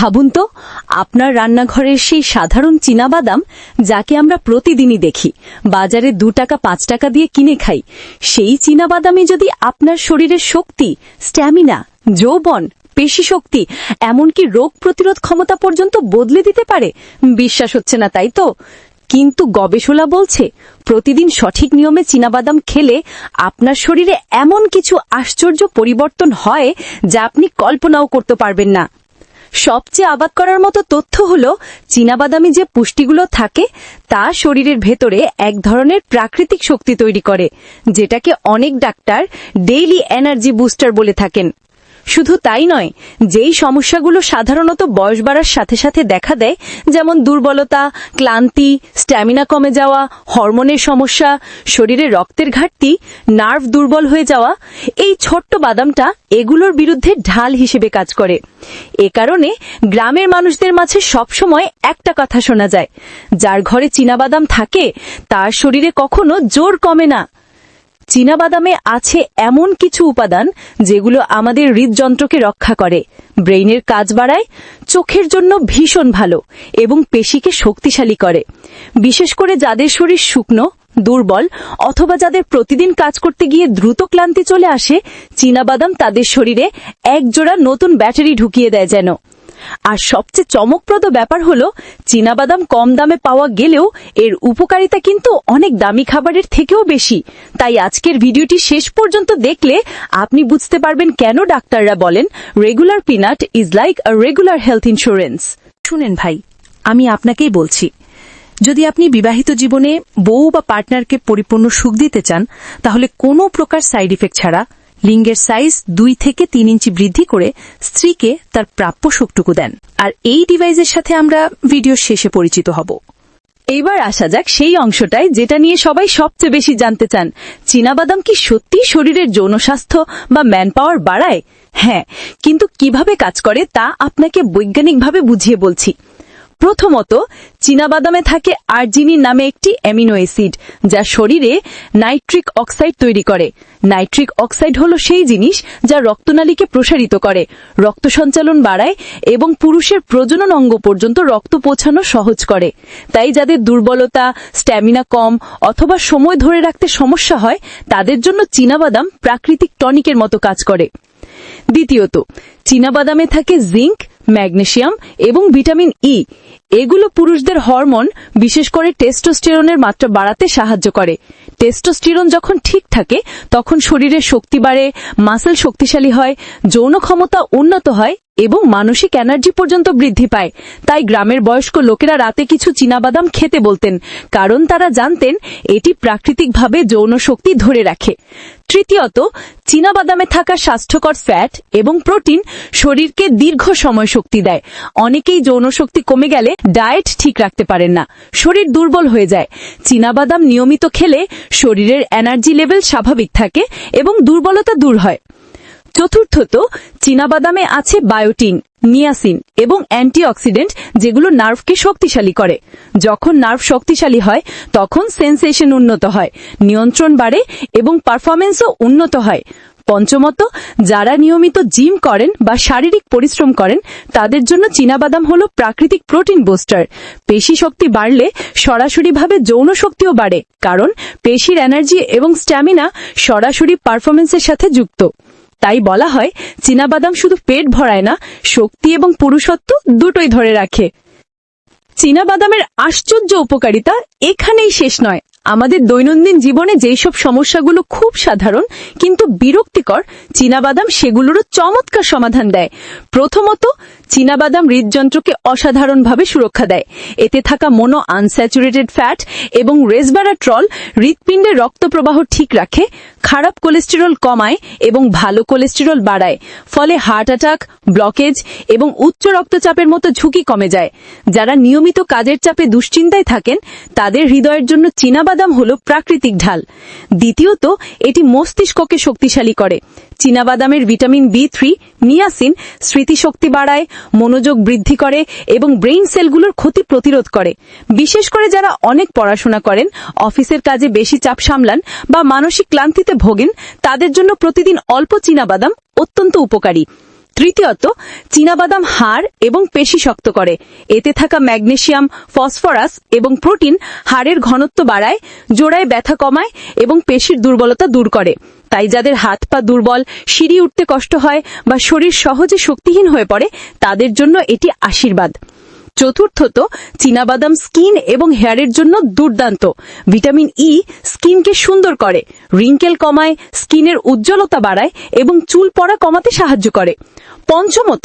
ভাবুন তো, আপনার রান্নাঘরের সেই সাধারণ চীনাবাদাম যাকে আমরা প্রতিদিনই দেখি, বাজারে দু টাকা, পাঁচ টাকা দিয়ে কিনে খাই, সেই চীনাবাদামই যদি আপনার শরীরের শক্তি, স্ট্যামিনা, যৌবন, পেশি শক্তি, এমনকি রোগ প্রতিরোধ ক্ষমতা পর্যন্ত বদলে দিতে পারে, বিশ্বাস হচ্ছে না, তাই তো? কিন্তু গবেষণা বলছে, প্রতিদিন সঠিক নিয়মে চীনাবাদাম খেলে আপনার শরীরে এমন কিছু আশ্চর্য পরিবর্তন হয় যা আপনি কল্পনাও করতে পারবেন না। সবচেয়ে আবাদ করার মতো তথ্য হল, চীনাবাদামি যে পুষ্টিগুলো থাকে, তা শরীরের ভেতরে এক ধরনের প্রাকৃতিক শক্তি তৈরি করে, যেটাকে অনেক ডাক্তার ডেইলি এনার্জি বুস্টার বলে থাকেন। শুধু তাই নয়, যেই সমস্যাগুলো সাধারণত বয়স বাড়ার সাথে সাথে দেখা দেয়, যেমন দুর্বলতা, ক্লান্তি, স্ট্যামিনা কমে যাওয়া, হরমোনের সমস্যা, শরীরে রক্তের ঘাটতি, নার্ভ দুর্বল হয়ে যাওয়া, এই ছোট্ট বাদামটা এগুলোর বিরুদ্ধে ঢাল হিসেবে কাজ করে। এ কারণে গ্রামের মানুষদের মাঝে সবসময় একটা কথা শোনা যায়, যার ঘরে চীনাবাদাম থাকে, তার শরীরে কখনো জোর কমে না। চীনাবাদামে আছে এমন কিছু উপাদান যেগুলো আমাদের হৃদযন্ত্রকে রক্ষা করে। ব্রেইনের কাজ বাড়ায়, চোখের জন্য ভীষণ ভালো এবং পেশিকে শক্তিশালী করে। বিশেষ করে যাদের শরীর শুকনো, দুর্বল অথবা যাদের প্রতিদিন কাজ করতে গিয়ে দ্রুত ক্লান্তি চলে আসে, চীনাবাদাম তাদের শরীরে একজোড়া নতুন ব্যাটারি ঢুকিয়ে দেয় যেন। আর সবচেয়ে চমকপ্রদ ব্যাপার হলো, চীনাবাদাম কম দামে পাওয়া গেলেও এর উপকারিতা কিন্তু অনেক দামি খাবারের থেকেও বেশি। তাই আজকের ভিডিওটি শেষ পর্যন্ত দেখলে আপনি বুঝতে পারবেন কেন ডাক্তাররা বলেন regular peanut is like a regular health insurance শুনেন ভাই, আমি আপনাকেই বলছি, যদি আপনি বিবাহিত জীবনে বউ বা পার্টনারকে পরিপূর্ণ সুখ দিতে চান, তাহলে কোনো প্রকার সাইড ইফেক্ট ছাড়া লিঙ্গের সাইজ দুই থেকে তিন ইঞ্চি বৃদ্ধি করে স্ত্রীকে তার প্রাপ্য সুখটুকু দেন। আর এই ডিভাইসের সাথে আমরা ভিডিও শেষে পরিচিত হব। এইবার আসা যাক সেই অংশটায় যেটা নিয়ে সবাই সবচেয়ে বেশি জানতে চান। চীনাবাদাম কি সত্যি শরীরের যৌন স্বাস্থ্য বা ম্যান পাওয়ার বাড়ায়? হ্যাঁ কিন্তু কীভাবে কাজ করে তা আপনাকে বৈজ্ঞানিকভাবে বুঝিয়ে বলছি। প্রথমত, চীনাবাদামে থাকে আর্জিনিন নামে একটি অ্যামিনো অ্যাসিড, যা শরীরে নাইট্রিক অক্সাইড তৈরি করে। নাইট্রিক অক্সাইড হলো সেই জিনিস যা রক্তনালীকে প্রসারিত করে। রক্ত সঞ্চালন বাড়ায় এবং পুরুষের প্রজনন অঙ্গ পর্যন্ত রক্ত পৌঁছানো সহজ করে। তাই যাদের দুর্বলতা, স্ট্যামিনা কম অথবা সময় ধরে রাখতে সমস্যা হয়, তাদের জন্য চীনাবাদাম প্রাকৃতিক টনিকের মতো কাজ করে। দ্বিতীয়ত, চীনাবাদামে থাকে জিঙ্ক ম্যাগনেসিয়াম এবং ভিটামিন ই এগুলো পুরুষদের হরমোন, বিশেষ করে টেস্টোস্টেরনের মাত্রা বাড়াতে সাহায্য করে। টেস্টোস্টেরন যখন ঠিক থাকে, তখন শরীরের শক্তি বাড়ে, মাসেল শক্তিশালী হয়, যৌন ক্ষমতা উন্নত হয় এবং মানসিক এনার্জি পর্যন্ত বৃদ্ধি পায়। তাই গ্রামের বয়স্ক লোকেরা রাতে কিছু চীনাবাদাম খেতে বলতেন, কারণ তারা জানতেন এটি প্রাকৃতিকভাবে যৌন শক্তি ধরে রাখে। তৃতীয়ত, চীনাবাদামে থাকা স্বাস্থ্যকর ফ্যাট এবং প্রোটিন শরীরকে দীর্ঘ সময় শক্তি দেয়। অনেকেই যৌন শক্তি কমে গেলে ডায়েট ঠিক রাখতে পারেন না, শরীর দুর্বল হয়ে যায়। চীনাবাদাম নিয়মিত খেলে শরীরের এনার্জি লেভেল স্বাভাবিক থাকে এবং দুর্বলতা দূর হয়। চতুর্থত, চীনাবাদামে আছে বায়োটিন, নিয়াসিন এবং অ্যান্টিঅক্সিডেন্ট যেগুলো নার্ভকে শক্তিশালী করে। যখন নার্ভ শক্তিশালী হয়, তখন সেন্সেশন উন্নত হয়, নিয়ন্ত্রণ বাড়ে এবং পারফরমেন্সও উন্নত হয়। পঞ্চমত, যারা নিয়মিত জিম করেন বা শারীরিক পরিশ্রম করেন, তাদের জন্য চীনাবাদাম হল প্রাকৃতিক প্রোটিন বুস্টার। পেশি শক্তি বাড়লে সরাসরিভাবে যৌন শক্তিও বাড়ে, কারণ পেশির এনার্জি এবং স্ট্যামিনা সরাসরি পারফরমেন্সের সাথে যুক্ত। তাই বলা হয়, চীনাবাদাম শুধু পেট ভরায় না, শক্তি এবং পুরুষত্ব দুটোই ধরে রাখে। চীনাবাদামের আশ্চর্য উপকারিতা এখানেই শেষ নয়। আমাদের দৈনন্দিন জীবনে যেই সব সমস্যাগুলো খুব সাধারণ, কিন্তু বিরক্তিকর, চীনাবাদাম সেগুলোরও চমৎকার সমাধান দেয়। প্রথমত, চীনাবাদাম হৃদযন্ত্রকে অসাধারণভাবে সুরক্ষা দেয়। এতে থাকা মোনো আনস্যাচুরেটেড ফ্যাট এবং রেসবারাট্রল হৃৎপিণ্ডের রক্ত প্রবাহ ঠিক রাখে, খারাপ কোলেস্টেরল কমায় এবং ভালো কোলেস্টেরল বাড়ায়। ফলে হার্ট অ্যাটাক, ব্লকেজ এবং উচ্চ রক্তচাপের মতো ঝুঁকি কমে যায়। যারা নিয়মিত কাজের চাপে দুশ্চিন্তায় থাকেন, তাদের হৃদয়ের জন্য চীনাবাদাম হল প্রাকৃতিক ঢাল। দ্বিতীয়ত, এটি মস্তিষ্ককে শক্তিশালী করে। চীনাবাদামের ভিটামিন বি থ্রি নিয়াসিন স্মৃতিশক্তি বাড়ায়, মনোযোগ বৃদ্ধি করে এবং ব্রেইন সেলগুলোর ক্ষতি প্রতিরোধ করে। বিশেষ করে যারা অনেক পড়াশোনা করেন, অফিসের কাজে বেশি চাপ সামলান বা মানসিক ক্লান্তিতে ভোগেন, তাদের জন্য প্রতিদিন অল্প চীনাবাদাম অত্যন্ত উপকারী। তৃতীয়ত, চীনাবাদাম হাড় এবং পেশি শক্ত করে। এতে থাকা ম্যাগনেশিয়াম ফসফরাস এবং প্রোটিন হাড়ের ঘনত্ব বাড়ায়, জোড়ায় ব্যথা কমায় এবং পেশির দুর্বলতা দূর করে। তাই যাদের হাত পা দুর্বল, সিঁড়ি উঠতে কষ্ট হয় বা শরীর সহজে শক্তিহীন হয়ে পড়ে, তাদের জন্য এটি আশীর্বাদ। চতুর্থত চীনাবাদাম স্কিন এবং হেয়ারের জন্য দুর্দান্ত। ভিটামিন ই স্কিনকে সুন্দর করে, রিঙ্কেল কমায়, স্কিনের উজ্জ্বলতা বাড়ায় এবং চুল পড়া কমাতে সাহায্য করে। পঞ্চমত,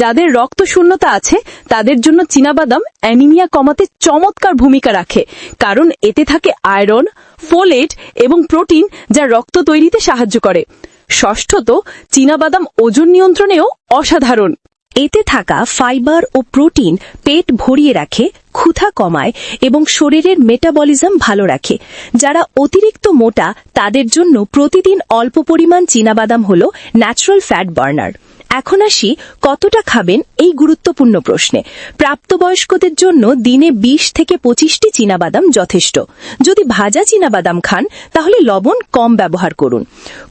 যাদের রক্ত শূন্যতা আছে, তাদের জন্য চীনাবাদাম অ্যানিমিয়া কমাতে চমৎকার ভূমিকা রাখে, কারণ এতে থাকে আয়রন, ফোলেট এবং প্রোটিন যা রক্ত তৈরিতে সাহায্য করে। ষষ্ঠত, চীনাবাদাম ওজন নিয়ন্ত্রণেও অসাধারণ। এতে থাকা ফাইবার ও প্রোটিন পেট ভরিয়ে রাখে, ক্ষুধা কমায় এবং শরীরের মেটাবলিজম ভালো রাখে। যারা অতিরিক্ত মোটা, তাদের জন্য প্রতিদিন অল্প পরিমাণ চীনাবাদাম হল ন্যাচারাল ফ্যাট বার্নার এখন আসি কতটা খাবেন এই গুরুত্বপূর্ণ প্রশ্নে। প্রাপ্তবয়স্কদের জন্য দিনে ২০ থেকে পঁচিশটি চীনাবাদাম যথেষ্ট। যদি ভাজা চীনাবাদাম খান, তাহলে লবণ কম ব্যবহার করুন।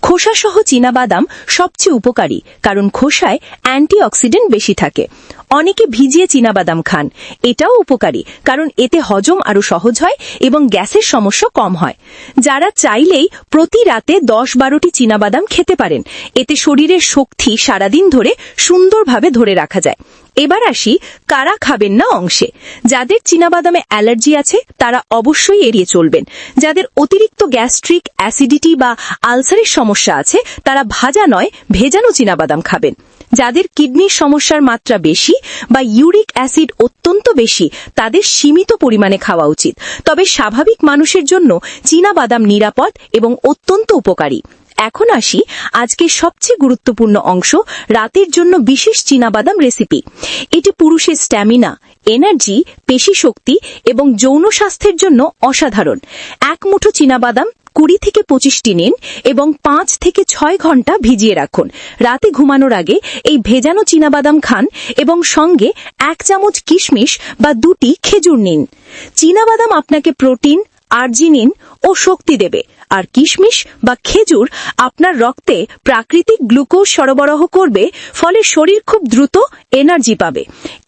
খোসাসহ চীনাবাদাম সবচেয়ে উপকারী, কারণ খোসায় অ্যান্টিঅক্সিডেন্ট বেশি থাকে। অনেকে ভিজিয়ে চীনাবাদাম খান। এটাও উপকারী, কারণ এতে হজম আরও সহজ হয় এবং গ্যাসের সমস্যা কম হয়। যারা চাইলেই প্রতি রাতে দশ বারোটি চীনাবাদাম খেতে পারেন। এতে শরীরের শক্তি সারাদিন ধরে সুন্দরভাবে ধরে রাখা যায়। এবার আসি কারা খাবেন না অংশে। যাদের চীনাবাদামে অ্যালার্জি আছে, তারা অবশ্যই এড়িয়ে চলবেন। যাদের অতিরিক্ত গ্যাস্ট্রিক অ্যাসিডিটি বা আলসারের সমস্যা আছে, তারা ভাজা নয়, ভেজানো চীনাবাদাম খাবেন। যাদের কিডনির সমস্যার মাত্রা বেশি বা ইউরিক অ্যাসিড অত্যন্ত বেশি, তাদের সীমিত পরিমাণে খাওয়া উচিত। তবে স্বাভাবিক মানুষের জন্য চীনাবাদাম নিরাপদ এবং অত্যন্ত উপকারী। এখন আসি আজকের সবচেয়ে গুরুত্বপূর্ণ অংশ, রাতের জন্য বিশেষ চীনাবাদাম রেসিপি এটি পুরুষের স্ট্যামিনা এনার্জি পেশি শক্তি এবং যৌন স্বাস্থ্যের জন্য অসাধারণ। এক মুঠো চীনাবাদাম কুড়ি থেকে পঁচিশটি নিন এবং পাঁচ থেকে ছয় ঘণ্টা ভিজিয়ে রাখুন। রাতে ঘুমানোর আগে এই ভেজানো চীনাবাদাম খান এবং সঙ্গে এক চামচ কিশমিশ বা দুটি খেজুর নিন। চীনাবাদাম আপনাকে প্রোটিন, আর্জিনিন ও শক্তি দেবে। আর কিশমিশ বা খেজুর আপনার রক্তে প্রাকৃতিক গ্লুকোজ সরবরাহ করবে, ফলে শরীর খুব দ্রুত এনার্জি পাবে।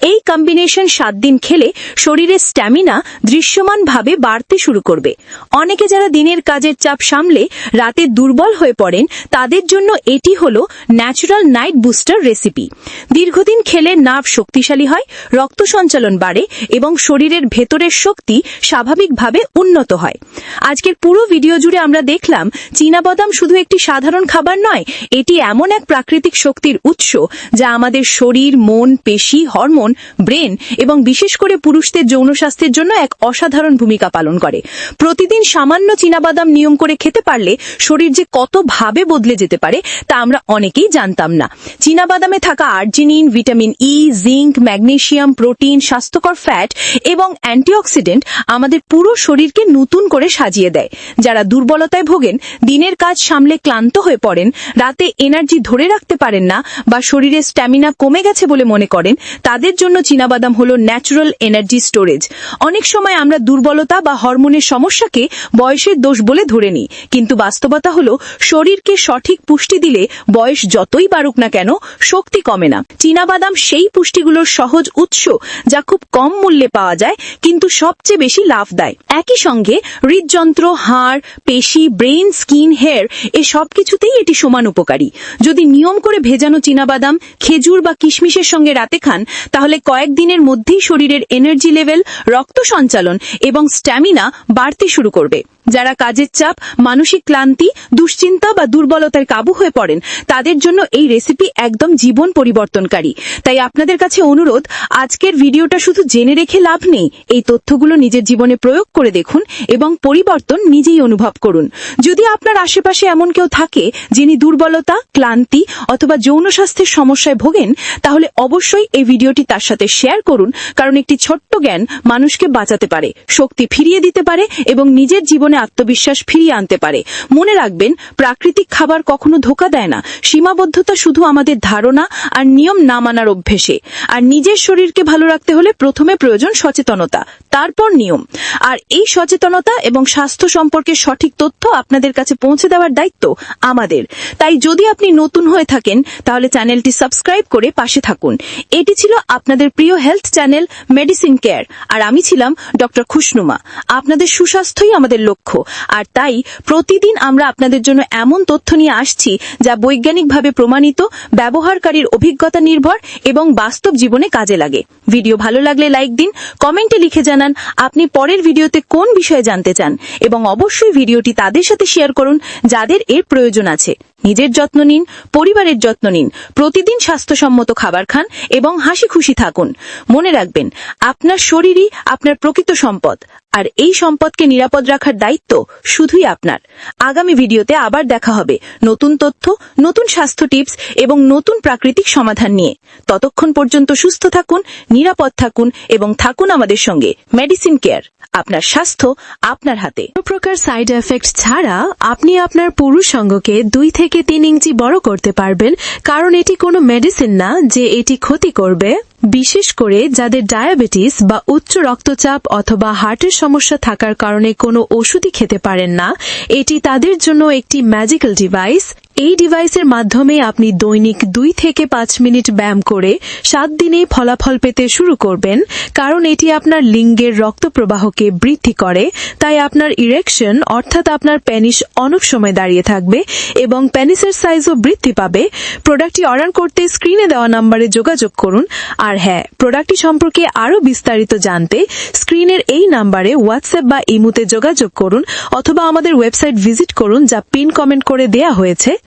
এই কম্বিনেশন সাত দিন খেলে শরীরের স্ট্যামিনা দৃশ্যমানভাবে বাড়তে শুরু করবে। অনেকে যারা দিনের কাজের চাপ সামলে রাতে দুর্বল হয়ে পড়েন, তাদের জন্য এটি হল ন্যাচারাল নাইট বুস্টার রেসিপি দীর্ঘদিন খেলে নার্ভ শক্তিশালী হয়, রক্ত সঞ্চালন বাড়ে এবং শরীরের ভেতরের শক্তি স্বাভাবিকভাবে উন্নত হয়। আজকের পুরো ভিডিও জুড়ে আমরা দেখলাম চীনাবাদাম শুধু একটি সাধারণ খাবার নয়, এটি এমন এক প্রাকৃতিক শক্তির উৎস যা আমাদের শরীর, মন, পেশি, হরমোন, ব্রেন এবং বিশেষ করে পুরুষদের যৌন স্বাস্থ্যের জন্য এক অসাধারণ ভূমিকা পালন করে। প্রতিদিন সামান্য চীনাবাদাম নিয়ম করে খেতে পারলে শরীর যে কত ভাবে বদলে যেতে পারে তা আমরা অনেকেই জানতাম না। চীনাবাদামে থাকা arginine, vitamin E zinc, magnesium, protein, স্বাস্থ্যকর ফ্যাট এবং অ্যান্টিঅক্সিডেন্ট আমাদের পুরো শরীরকে নতুন করে সাজিয়ে দেয়, যারা দুর্বলতায় ভোগেন, দিনের কাজ সামলে ক্লান্ত হয়ে পড়েন, রাতে এনার্জি ধরে রাখতে পারেন না বা শরীরে স্ট্যামিনা কমে গেছে বলে মনে করেন, তাদের জন্য চীনাবাদাম হলো ন্যাচারাল এনার্জি স্টোরেজ অনেক সময় আমরা দুর্বলতা বা হরমোনের সমস্যাকে বয়সের দোষ বলে ধরে নিই, কিন্তু বাস্তবতা হলো শরীরকে সঠিক পুষ্টি দিলে বয়স যতই বাড়ুক না কেন শক্তি কমে না। চীনাবাদাম সেই পুষ্টিগুলোর সহজ উৎস যা খুব কম মূল্যে পাওয়া যায়, কিন্তু সবচেয়ে বেশি লাভ দেয়। একই সঙ্গে হৃদযন্ত্র, হাড়, পেশি ব্রেন স্কিন, হেয়ার, এ সব কিছুতেই এটি সমান উপকারী। যদি নিয়ম করে ভেজানো চীনাবাদাম, খেজুর বা কিশমিশের সঙ্গে রাতে খান, তাহলে কয়েকদিনের মধ্যেই শরীরের এনার্জি লেভেল রক্ত সঞ্চালন এবং স্ট্যামিনা বাড়তে শুরু করবে। যারা কাজের চাপ, মানসিক ক্লান্তি, দুশ্চিন্তা বা দুর্বলতার কাবু হয়ে পড়েন, তাদের জন্য এই রেসিপি একদম জীবন পরিবর্তনকারী। তাই আপনাদের কাছে অনুরোধ, আজকের ভিডিওটা শুধু জেনে রেখে লাভ নেই। এই তথ্যগুলো নিজের জীবনে প্রয়োগ করে দেখুন এবং পরিবর্তন নিজেই অনুভব করুন। যদি আপনার আশেপাশে এমন কেউ থাকে যিনি দুর্বলতা, ক্লান্তি অথবা যৌন স্বাস্থ্যের সমস্যায় ভোগেন, তাহলে অবশ্যই এই ভিডিওটি তার সাথে শেয়ার করুন, কারণ একটি ছোট্ট জ্ঞান মানুষকে বাঁচাতে পারে, শক্তি ফিরিয়ে দিতে পারে এবং নিজের জীবনে আত্মবিশ্বাস ফিরিয়ে আনতে পারে। মনে রাখবেন, প্রাকৃতিক খাবার কখনো ধোকা দেয় না। সীমাবদ্ধতা শুধু আমাদের ধারণা আর নিয়ম না মানার অভ্যেসে। আর নিজের শরীরকে ভালো রাখতে হলে প্রথমে প্রয়োজন সচেতনতা, তারপর নিয়ম। আর এই সচেতনতা এবং স্বাস্থ্য সম্পর্কে সঠিক তথ্য তথ্য আপনাদের কাছে পৌঁছে দেওয়ার দায়িত্ব আমাদের। তাই যদি আপনি নতুন হয়ে থাকেন, তাহলে চ্যানেলটি সাবস্ক্রাইব করে পাশে থাকুন। এটি ছিল আপনাদের প্রিয় হেলথ চ্যানেল মেডিসিন কেয়ার, আর আমি ছিলাম ডক্টর খুশনুমা। আপনাদের সুস্বাস্থ্যই আমাদের লক্ষ্য। আর তাই প্রতিদিন আমরা আপনাদের জন্য এমন তথ্য নিয়ে আসছি, যা বৈজ্ঞানিকভাবে প্রমাণিত, ব্যবহারকারীর অভিজ্ঞতা নির্ভর এবং বাস্তব জীবনে কাজে লাগে। ভিডিও ভালো লাগলে লাইক দিন, কমেন্টে লিখে জানান, আপনি পরের ভিডিওতে কোন বিষয়ে জানতে চান। এবং অবশ্যই ভিডিওটি তাদের সাথে শেয়ার করুন যাদের এর প্রয়োজন আছে। নিজের যত্ন নিন, পরিবারের যত্ন নিন, প্রতিদিন স্বাস্থ্যসম্মত খাবার খান এবং হাসি খুশি থাকুন। মনে রাখবেন, আপনার শরীরই আপনার প্রকৃত সম্পদ। আর এই সম্পদকে নিরাপদ রাখার দায়িত্ব শুধুই আপনার। আগামী ভিডিওতে আবার দেখা হবে নতুন তথ্য, নতুন স্বাস্থ্য টিপস এবং নতুন প্রাকৃতিক সমাধান নিয়ে। ততক্ষণ পর্যন্ত সুস্থ থাকুন, নিরাপদ থাকুন এবং থাকুন আমাদের সঙ্গে মেডিসিন কেয়ার আপনার স্বাস্থ্য আপনার হাতে। কোনো প্রকার সাইড এফেক্ট ছাড়া আপনি আপনার পুরুষ অঙ্গকে দুই থেকে তিন ইঞ্চি বড় করতে পারবেন, কারণ এটি কোনো মেডিসিন না যে এটি ক্ষতি করবে। বিশেষ করে যাদের ডায়াবেটিস বা উচ্চ রক্তচাপ অথবা হার্টের সমস্যা থাকার কারণে কোনো ওষুধই খেতে পারেন না, এটি তাদের জন্য একটি ম্যাজিক্যাল ডিভাইস এই ডিভাইসের মাধ্যমে আপনি দৈনিক দুই থেকে পাঁচ মিনিট ব্যায়াম করে সাত দিনেই ফলাফল পেতে শুরু করবেন, কারণ এটি আপনার লিঙ্গের রক্ত প্রবাহকে বৃদ্ধি করে, তাই আপনার ইরেকশন অর্থাৎ আপনার প্যানিস অনেক সময় দাঁড়িয়ে থাকবে এবং প্যানিসের সাইজও বৃদ্ধি পাবে। প্রোডাক্টটি অর্ডার করতে স্ক্রিনে দেওয়া নাম্বারে যোগাযোগ করুন। আর হ্যাঁ প্রোডাক্টটি সম্পর্কে আরও বিস্তারিত জানতে স্ক্রিনের এই নাম্বারে হোয়াটসঅ্যাপ বা ইমুতে যোগাযোগ করুন, অথবা আমাদের ওয়েবসাইট ভিজিট করুন, যা পিন কমেন্ট করে দেয়া হয়েছে।